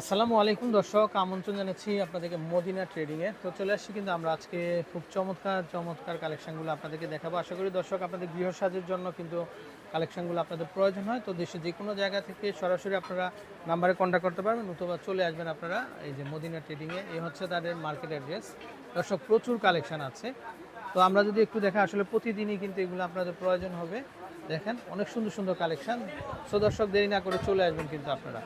আসসালামু আলাইকুম দর্শক, আমন্ত্রণ জানাচ্ছি আপনাদেরকে মদিনা ট্রেডিংয়ে তো চলে আসছি কিন্তু আমরা আজকে খুব চমৎকার চমৎকার কালেকশনগুলো আপনাদেরকে দেখাবো। আশা করি দর্শক, আপনাদের গৃহ সাজের জন্য কিন্তু কালেকশনগুলো আপনাদের প্রয়োজন হয়। তো দেশে যে কোনো জায়গা থেকে সরাসরি আপনারা নাম্বারে কন্ট্যাক্ট করতে পারবেন, অথবা চলে আসবেন আপনারা এই যে মদিনা ট্রেডিংয়ে এই হচ্ছে তাদের মার্কেট অ্যাড্রেস দর্শক, প্রচুর কালেকশন আছে। তো আমরা যদি একটু দেখা আসলে প্রতিদিনই কিন্তু এগুলো আপনাদের প্রয়োজন হবে। দেখেন, অনেক সুন্দর সুন্দর কালেকশন সো দর্শক, দেরি না করে চলে আসবেন কিন্তু আপনারা।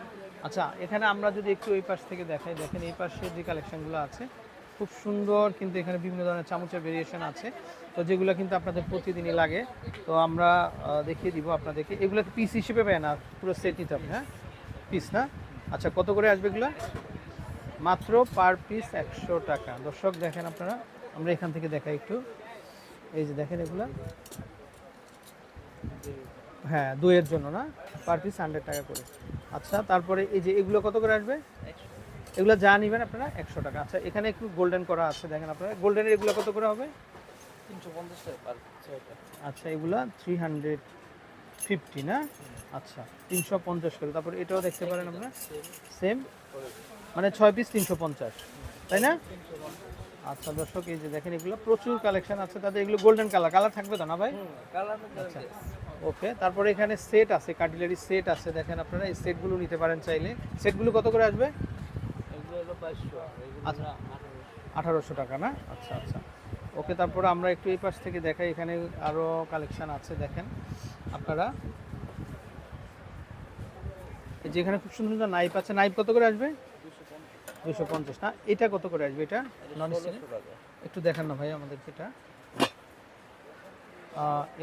আচ্ছা এখানে আমরা যদি একটু এই পাশ থেকে দেখাই, দেখেন এই পাশে যে কালেকশনগুলো আছে, খুব সুন্দর কিন্তু এখানে বিভিন্ন ধরনের চামচের ভেরিয়েশন আছে। তো যেগুলো কিন্তু আপনাদের প্রতিদিনই লাগে, তো আমরা দেখিয়ে দিব আপনাদেরকে। এগুলো পিস হিসেবে পায় না পুরো সেট নিতে হবে হ্যাঁ? পিস না? আচ্ছা কত করে আসবে এগুলো? মাত্র পার পিস একশো টাকা। দর্শক, দেখেন আপনারা, আমরা এখান থেকে দেখাই একটু। এই যে দেখেন এগুলা। হ্যাঁ দুইয়ের জন্য না? পার পিস হান্ড্রেড টাকা করে। আচ্ছা তারপরে এই যে এগুলো কত করে আসবে? এগুলো যা নেবেন আপনারা একশো টাকা। আচ্ছা এখানে একটু গোল্ডেন করা আছে দেখেন আপনারা। গোল্ডেনের এগুলো কত করে হবে? তিনশো পঞ্চাশ টাকা আচ্ছা এগুলা থ্রি হান্ড্রেড ফিফটি না? আচ্ছা তিনশো পঞ্চাশ করে। তারপর এটাও দেখতে পারেন আপনারা। সেম মানে ছয় পিস তিনশো পঞ্চাশ তাই না? আচ্ছা দর্শক এই যে দেখেন এগুলো প্রচুর কালেকশন আছে। তাদের এগুলো গোল্ডেন কালার কালার থাকবে তো না ভাই? কালার আচ্ছা। ওকে তারপরে এখানে সেট আছে কাটলারি সেট আছে দেখেন আপনারা এই সেটগুলো নিতে পারেন চাইলে। সেটগুলো কত করে আসবে? আচ্ছা। আঠারোশো। টাকা না? আচ্ছা আচ্ছা। ওকে তারপরে আমরা একটু এই পাশ থেকে দেখাই এখানে আরও কালেকশন আছে দেখেন আপনারা। এই যে এখানে খুব সুন্দর সুন্দর নাইপ আছে। নাইপ কত করে আসবে? দুশো পঞ্চাশ। না এটা কত করে আসবে এটা? নন একটু দেখান না ভাই আমাদেরকে এটা।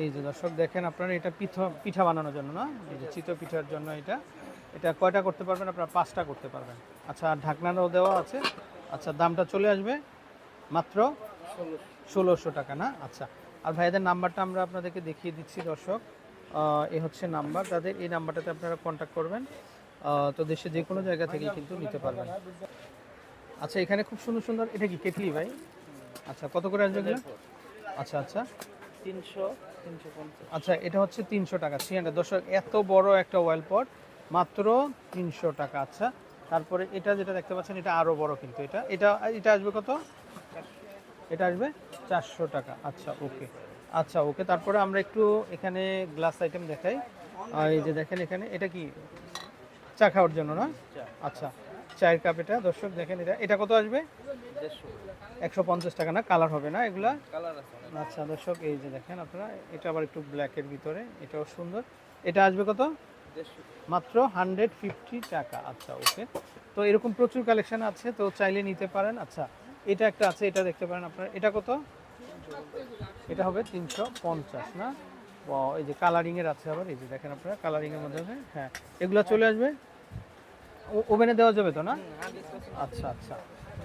এই যে দর্শক দেখেন আপনারা, এটা পিঠা পিঠা বানানোর জন্য না? এই যে চিতই পিঠার জন্য এটা। এটা কয়টা করতে পারবেন? আপনারা পাঁচটা করতে পারবেন। আচ্ছা আর ঢাকনারও দেওয়া আছে। আচ্ছা দামটা চলে আসবে মাত্র ষোলোশো টাকা না? আচ্ছা আর ভাইদের নাম্বারটা আমরা আপনাদেরকে দেখিয়ে দিচ্ছি দর্শক। এ হচ্ছে নাম্বার। তাদের এই নাম্বারটাতে আপনারা কন্ট্যাক্ট করবেন। তো দেশে যে কোনো জায়গা থেকে কিন্তু নিতে পারবেন। আচ্ছা এখানে খুব সুন্দর সুন্দর, এটা কি কেটলি ভাই? আচ্ছা কত করে আসবে আচ্ছা আচ্ছা। তিনশো তিনশো পঞ্চাশ। আচ্ছা এটা হচ্ছে তিনশো টাকা হান্ড্রেড। দর্শক এত বড় একটা ওয়েল পট মাত্র তিনশো টাকা। আচ্ছা তারপরে এটা যেটা দেখতে পাচ্ছেন এটা আরও বড় কিন্তু এটা। এটা এটা আসবে কত? এটা আসবে চারশো টাকা। আচ্ছা ওকে। আচ্ছা ওকে তারপরে আমরা একটু এখানে গ্লাস আইটেম দেখাই। এই যে দেখেন এখানে এটা কি? চা খাওয়ার জন্য না? আচ্ছা চায়ের কাপ এটা। দর্শক দেখেন এটা। এটা কত আসবে? একশো পঞ্চাশ টাকা। না কালার হবে না এগুলা? আচ্ছা দর্শক এই যে দেখেন আপনারা এটা আবার একটু ব্ল্যাকের ভিতরে। এটাও সুন্দর। এটা আসবে কত? মাত্র হান্ড্রেড ফিফটি টাকা। আচ্ছা ওকে তো এরকম প্রচুর কালেকশন আছে তো চাইলে নিতে পারেন। আচ্ছা এটা একটা আছে এটা দেখতে পারেন আপনারা। এটা কত? এটা হবে তিনশো পঞ্চাশ না? এই যে কালারিংয়ের আছে আবার এই যে দেখেন আপনারা কালারিংয়ের মধ্যে হ্যাঁ এগুলো চলে আসবে? ওভেনে দেওয়া যাবে তো না? আচ্ছা আচ্ছা।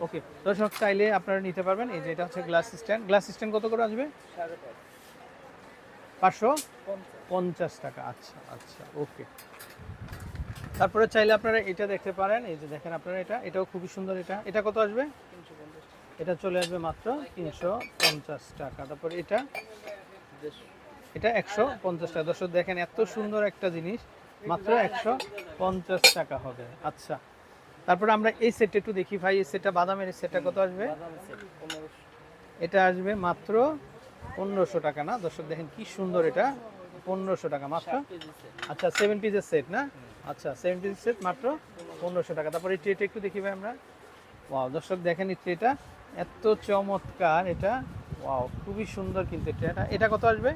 ওকে, দর্শক চাইলে আপনারা নিতে পারবেন। এই যে এটা হচ্ছে গ্লাস স্ট্যান্ড। গ্লাস স্ট্যান্ড কত করে আসবে? পাঁচশো? পঞ্চাশ টাকা। আচ্ছা আচ্ছা ওকে। তারপরে চাইলে আপনারা এটা দেখতে পারেন। এই যে দেখেন আপনারা এটা। এটাও খুবই সুন্দর এটা। এটা কত আসবে? এটা চলে আসবে মাত্র তিনশো পঞ্চাশ টাকা। তারপর এটা? এটা একশো পঞ্চাশ টাকা। দর্শক দেখেন, এত সুন্দর একটা জিনিস। মাত্র একশো পঞ্চাশ টাকা হবে। আচ্ছা। তারপরে আমরা এই সেটটা একটু দেখি ভাই এই সেটটা বাদামের এই সেটটা কত আসবে? এটা আসবে মাত্র পনেরোশো টাকা না? দর্শক দেখেন কি সুন্দর এটা। পনেরোশো টাকা মাত্র। আচ্ছা সেভেন পিসের সেট না? আচ্ছা সেভেন পিসের সেট মাত্র পনেরোশো টাকা। তারপরে এই ট্রেটা একটু দেখি ভাই আমরা। ওয়াও দর্শক দেখেন এই ট্রেটা এত চমৎকার এটা। ওয়াও খুবই সুন্দর কিন্তু এটা এটা কত আসবে?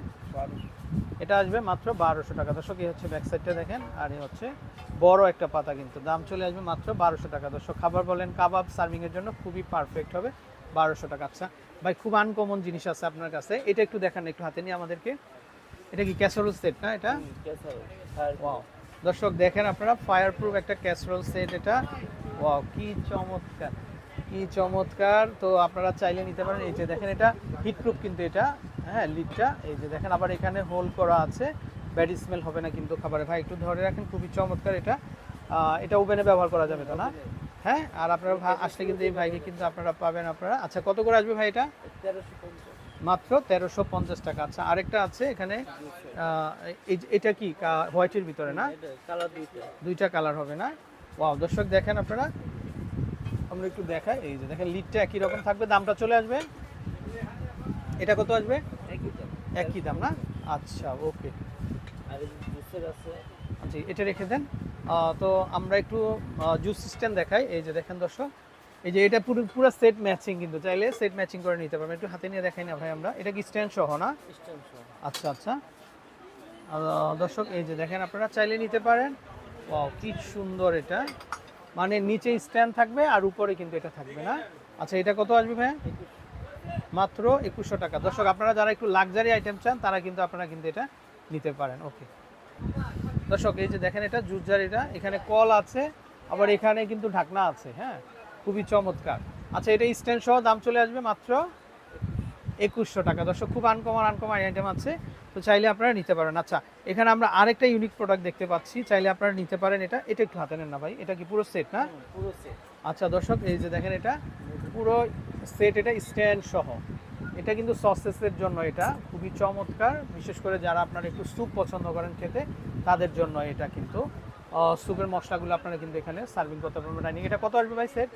এটা আসবে মাত্র বারোশো টাকা। দর্শক এই হচ্ছে ব্যাক সাইডটা দেখেন আর এই হচ্ছে বড় একটা পাতা কিন্তু। দাম চলে আসবে মাত্র বারোশো টাকা। দর্শক খাবার বলেন কাবাব সার্ভিংয়ের জন্য খুবই পারফেক্ট হবে বারোশো টাকা। আচ্ছা ভাই খুব আনকমন জিনিস আছে আপনার কাছে। এটা একটু দেখান একটু হাতে নিয়ে আমাদেরকে। এটা কি ক্যাসরোল সেট না এটা? ওয়াও দর্শক দেখেন আপনারা ফায়ার প্রুফ একটা ক্যাসরোল সেট এটা। ওয়াও কি চমৎকার কি চমৎকার। তো আপনারা চাইলে নিতে পারেন এই যে দেখেন এটা হিট প্রুফ কিন্তু এটা। হ্যাঁ লিডটা, এই যে দেখেন, আবার এখানে হোল করা আছে। ব্যাড স্মেল হবে না কিন্তু খাবারে। ভাই, একটু ধরে রাখেন, খুবই চমৎকার এটা। এটা ওভেনে ব্যবহার করা যাবে তো না? হ্যাঁ আর আপনারা আসলে কিন্তু এই ভাইকে কিন্তু আপনারা পাবেন আপনারা। আচ্ছা কত করে আসবে ভাই এটা? মাত্র তেরোশো পঞ্চাশ টাকা। আচ্ছা আরেকটা আছে এখানে। এটা কি, হোয়াইটের ভিতরে না? দুইটা কালার হবে না? ওয়াও, দর্শক দেখেন আপনারা। আমরা একটু দেখাই। এই যে দেখেন, লিডটা একই রকম থাকবে। দামটা চলে আসবে। এটা কত আসবে? একই দাম না? আচ্ছা ওকে আচ্ছা এটা রেখে দেন। তো আমরা একটু জুস সিস্টেম দেখাই। এই যে দেখেন দর্শক এই যে এটা পুরো পুরো সেট ম্যাচিং কিন্তু। চাইলে সেট ম্যাচিং করে নিতে পারবেন। একটু হাতে নিয়ে দেখাই না ভাই আমরা। এটা কি স্ট্যান্ড সহ না? আচ্ছা আচ্ছা। দর্শক এই যে দেখেন আপনারা চাইলে নিতে পারেন। ওয়াও কি সুন্দর এটা। মানে নিচে স্ট্যান্ড থাকবে আর উপরে কিন্তু এটা থাকবে না? আচ্ছা এটা কত আসবে ভাই? মাত্র একুশশো টাকা। দর্শক আপনারা যারা একটু লাক্সারি আইটেম চান তারা কিন্তু আপনারা কিন্তু এটা নিতে পারেন। ওকে দর্শক এই যে দেখেন এটা জুজার এটা। এখানে কল আছে আবার এখানে কিন্তু ঢাকনা আছে হ্যাঁ? খুবই চমৎকার। আচ্ছা এটা স্ট্যান্ড সহ দাম চলে আসবে মাত্র একুশশো টাকা। দর্শক খুব আনকমন আনকমন আইটেম আছে। তো চাইলে আপনারা নিতে পারেন। আচ্ছা এখানে আমরা আরেকটা ইউনিক প্রোডাক্ট দেখতে পাচ্ছি। চাইলে আপনারা নিতে পারেন এটা। এটা একটু হাতে নেন না ভাই। এটা কি পুরো সেট না? পুরো সেট আচ্ছা দর্শক এই যে দেখেন এটা পুরো সেট এটা স্ট্যান্ড সহ। এটা কিন্তু সসেসের জন্য এটা। খুবই চমৎকার। বিশেষ করে যারা আপনারা একটু স্যুপ পছন্দ করেন খেতে, তাদের জন্য এটা কিন্তু। স্যুপের মশলাগুলো আপনারা কিন্তু এখানে সার্ভিং করতে পারবেন। ডাইনিং, এটা কত আসবে ভাই সেট?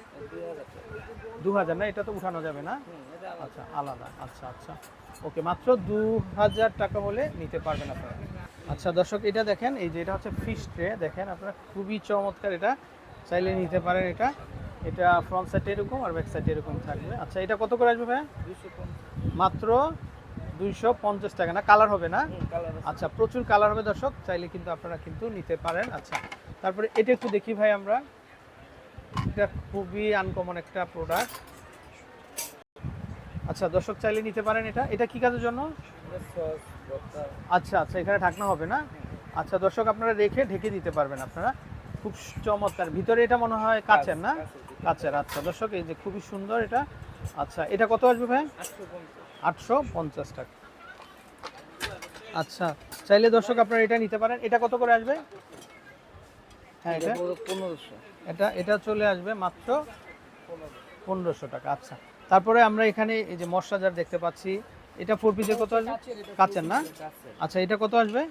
দু হাজার না? এটা তো উঠানো যাবে না? আচ্ছা আলাদা। আচ্ছা আচ্ছা। ওকে, মাত্র দু হাজার টাকা হলে নিতে পারবেন আপনারা। আচ্ছা দর্শক, এটা দেখেন, এই যে এটা হচ্ছে ফিশ ট্রে দেখেন, আপনারা খুবই চমৎকার এটা। চাইলে নিতে পারেন এটা। এটা ফ্রন্ট সাইড এরকম আর ব্যাক সাইড এরকম থাকবে। আচ্ছা এটা কত করে আসবে ভাই মাত্র দুইশো পঞ্চাশ টাকা না? কালার হবে না? আচ্ছা প্রচুর কালার হবে দর্শক চাইলে কিন্তু আপনারা কিন্তু নিতে পারেন। আচ্ছা তারপরে এটা একটু দেখি ভাই আমরা। এটা খুবই আনকমন একটা প্রোডাক্ট আচ্ছা দর্শক চাইলে নিতে পারেন এটা। এটা কি কাজের জন্য? আচ্ছা আচ্ছা এখানে ঢাকনা হবে না? আচ্ছা দর্শক আপনারা রেখে ঢেকে দিতে পারবেন আপনারা। খুব চমৎকার। ভিতরে এটা মনে হয় কাচের না? কাচের আচ্ছা। দর্শক, এই যে খুবই সুন্দর এটা। আচ্ছা এটা কত আসবে ভাই? আটশো পঞ্চাশ টাকা। আচ্ছা চাইলে দর্শক আপনারা এটা নিতে পারেন। এটা কত করে আসবে? হ্যাঁ এটা? পনেরোশো এটা এটা চলে আসবে মাত্র পনেরো পনেরোশো টাকা। আচ্ছা তারপরে আমরা এখানে এই যে মশলা জার দেখতে পাচ্ছি। এটা ফোর পিসের কত আসবে? কাচের না? আচ্ছা এটা কত আসবে?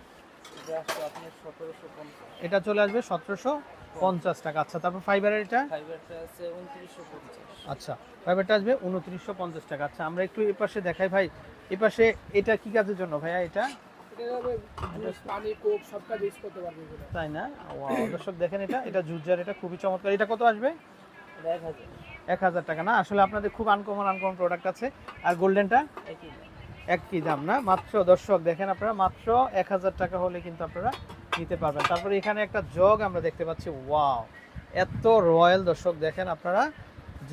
এটা চলে আসবে সতেরোশো পঞ্চাশ টাকা। আচ্ছা তারপর ফাইবারের এটা? ফাইবারটা আছে আচ্ছা ফাইবারটা আসবে উনত্রিশশো পঞ্চাশ টাকা। আচ্ছা আমরা একটু এ পাশে দেখাই ভাই। এ পাশে এটা কি কাজের জন্য ভাইয়া এটা? তাই না? দর্শক দেখেন এটা এটা জুজার এটা খুবই চমৎকার। এটা কত আসবে? এক হাজার। টাকা না? আসলে আপনাদের খুব আনকমন আনকমন প্রোডাক্ট আছে। আর গোল্ডেনটা দাম। একই দাম না? মাত্র দর্শক দেখেন আপনারা মাত্র এক হাজার টাকা হলে কিন্তু আপনারা নিতে পারবেন। তারপরে এখানে একটা জগ আমরা দেখতে পাচ্ছি। ওয়াও এত রয়্যাল দর্শক দেখেন আপনারা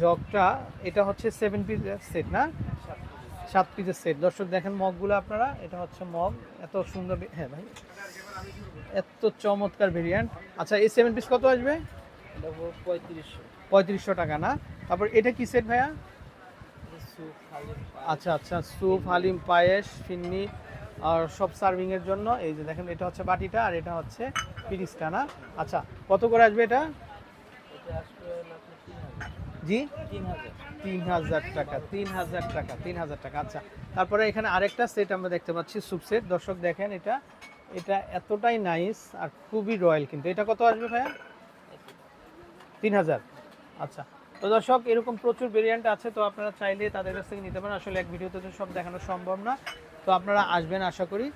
জগটা এটা হচ্ছে সেভেন পিস সেট না? সাত পিসের সেট দর্শক দেখেন মগগুলো আপনারা এটা হচ্ছে মগ। এত সুন্দর হ্যাঁ ভাই এত চমৎকার ভেরিয়েন্ট আচ্ছা এই সেভেন পিস কত আসবে? পঁয়ত্রিশশো পঁয়ত্রিশশো টাকা না? তারপর এটা কি সেট ভাইয়া? আচ্ছা আচ্ছা স্যুপ হালিম পায়েস ফিন্নি। আর সব সার্ভিং এর জন্য, এই যে দেখেন, এটা হচ্ছে বাটিটা আর এটা হচ্ছে পিরিসটা না আচ্ছা কত করে আসবে এটা? জি? তিন হাজার টাকা, তিন হাজার টাকা, তিন হাজার টাকা। আচ্ছা তারপরে এখানে আরেকটা সেট আমরা দেখতে পাচ্ছি স্যুপ সেট দর্শক, দেখেন এটা এটা এতটাই নাইস আর খুবই রয়্যাল কিন্তু। এটা কত আসবে ভাইয়া? তিন হাজার। আচ্ছা তো দর্শক, এরকম প্রচুর ভেরিয়েন্ট আছে, তো আপনারা চাইলে তাদের কাছ থেকে নিতে পারেন। আসলে এক ভিডিওতে তো সব দেখানো সম্ভব না। তো আপনারা আসবেন আশা করি।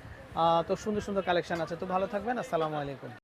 তো সুন্দর সুন্দর কালেকশন আছে। তো ভালো থাকবেন। আসসালামু আলাইকুম।